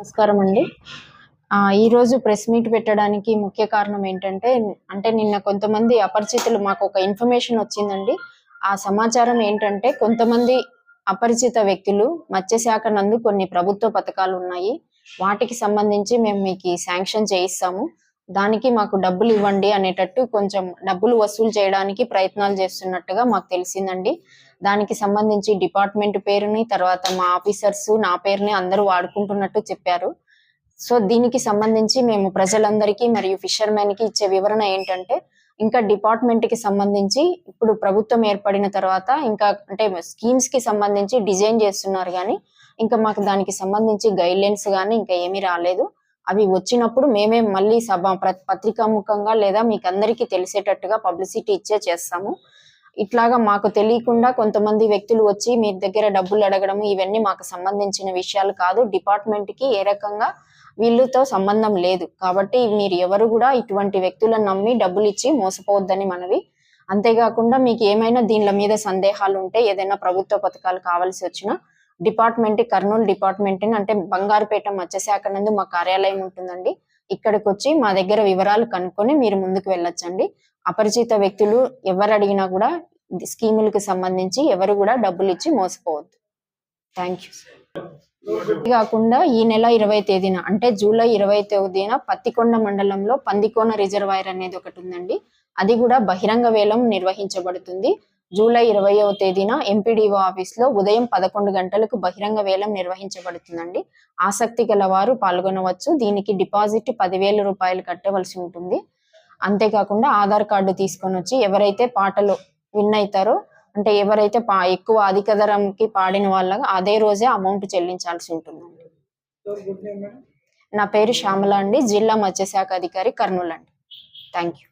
నమస్కారం అండి. ఈరోజు ఈ రోజు ప్రెస్ మీట్ పెట్టడానికి ముఖ్య కారణం ఏంటంటే అంటే నిన్న కొంతమంది అపరిచితులు మాకు ఒక ఇన్ఫర్మేషన్ వచ్చిందండి. ఆ సమాచారం ఏంటంటే కొంతమంది అపరిచిత వ్యక్తులు మత్స్యశాఖ నందు కొన్ని ప్రభుత్వ పథకాలు ఉన్నాయి. వాటికి సంబంధించి మేము మీకు శాంక్షన్ చేయిస్తాము. దానికి మాకు డబ్బులు ఇవ్వండి అనేటట్టు కొంచెం డబ్బులు వసూలు చేయడానికి ప్రయత్నాలు చేస్తున్నట్టుగా మాకు తెలిసిందండి. దానికి సంబంధించి డిపార్ట్మెంట్ పేరుని తర్వాత మా ఆఫీసర్స్ నా పేరుని అందరూ వాడుకుంటున్నట్టు చెప్పారు. సో దీనికి సంబంధించి మేము ప్రజలందరికీ మరియు ఫిషర్మెన్కి ఇచ్చే వివరణ ఏంటంటే ఇంకా డిపార్ట్మెంట్కి సంబంధించి ఇప్పుడు ప్రభుత్వం ఏర్పడిన తర్వాత ఇంకా అంటే స్కీమ్స్కి సంబంధించి డిజైన్ చేస్తున్నారు కానీ ఇంకా మాకు దానికి సంబంధించి గైడ్ లైన్స్ కానీ ఇంకా ఏమీ రాలేదు. అవి వచ్చినప్పుడు మేమే మళ్ళీ సభ పత్రికాముఖంగా లేదా మీకు అందరికీ తెలిసేటట్టుగా పబ్లిసిటీ ఇచ్చే చేస్తాము. ఇట్లాగా మాకు తెలియకుండా కొంతమంది వ్యక్తులు వచ్చి మీ దగ్గర డబ్బులు అడగడం ఇవన్నీ మాకు సంబంధించిన విషయాలు కాదు. డిపార్ట్మెంట్కి ఏ రకంగా వీళ్ళతో సంబంధం లేదు. కాబట్టి మీరు ఎవరు కూడా ఇటువంటి వ్యక్తులను నమ్మి డబ్బులు ఇచ్చి మోసపోవద్దని మనవి. అంతేకాకుండా మీకు ఏమైనా దీనిల మీద సందేహాలు ఉంటే ఏదైనా ప్రభుత్వ పథకాలు కావాల్సి వచ్చినా డిపార్ట్మెంట్ కర్నూలు డిపార్ట్మెంట్ అంటే బంగారుపేట మత్స్యశాఖ నందు మా కార్యాలయం ఉంటుందండి. ఇక్కడికి వచ్చి మా దగ్గర వివరాలు కనుక్కొని మీరు ముందుకు వెళ్ళొచ్చండి. అపరిచిత వ్యక్తులు ఎవరు అడిగినా కూడా స్కీములకు సంబంధించి ఎవరు కూడా డబ్బులు ఇచ్చి మోసపోవద్దు. Thank you. కాకుండా ఈ నెల ఇరవై తేదీన అంటే జూలై ఇరవై తేదీన పత్తికొండ మండలంలో పందికోన రిజర్వాయర్ అనేది ఒకటి ఉందండి. అది కూడా బహిరంగ వేలం నిర్వహించబడుతుంది. జూలై ఇరవైవ తేదీన ఎంపీడీఓ ఆఫీస్లో ఉదయం పదకొండు గంటలకు బహిరంగ వేలం నిర్వహించబడుతుందండి. ఆసక్తి గల వారు పాల్గొనవచ్చు. దీనికి డిపాజిట్ పదివేల రూపాయలు కట్టవలసి ఉంటుంది. అంతేకాకుండా ఆధార్ కార్డు తీసుకొని వచ్చి ఎవరైతే పాటలు విన్ అవుతారో అంటే ఎవరైతే పా ఎక్కువ అధిక ధరంకి పాడిన వాళ్ళ అదే రోజే అమౌంట్ చెల్లించాల్సి ఉంటుందండి. నా పేరు శ్యామల అండి. జిల్లా మత్స్యశాఖ అధికారి కర్నూలు అండి థ్యాంక్ యూ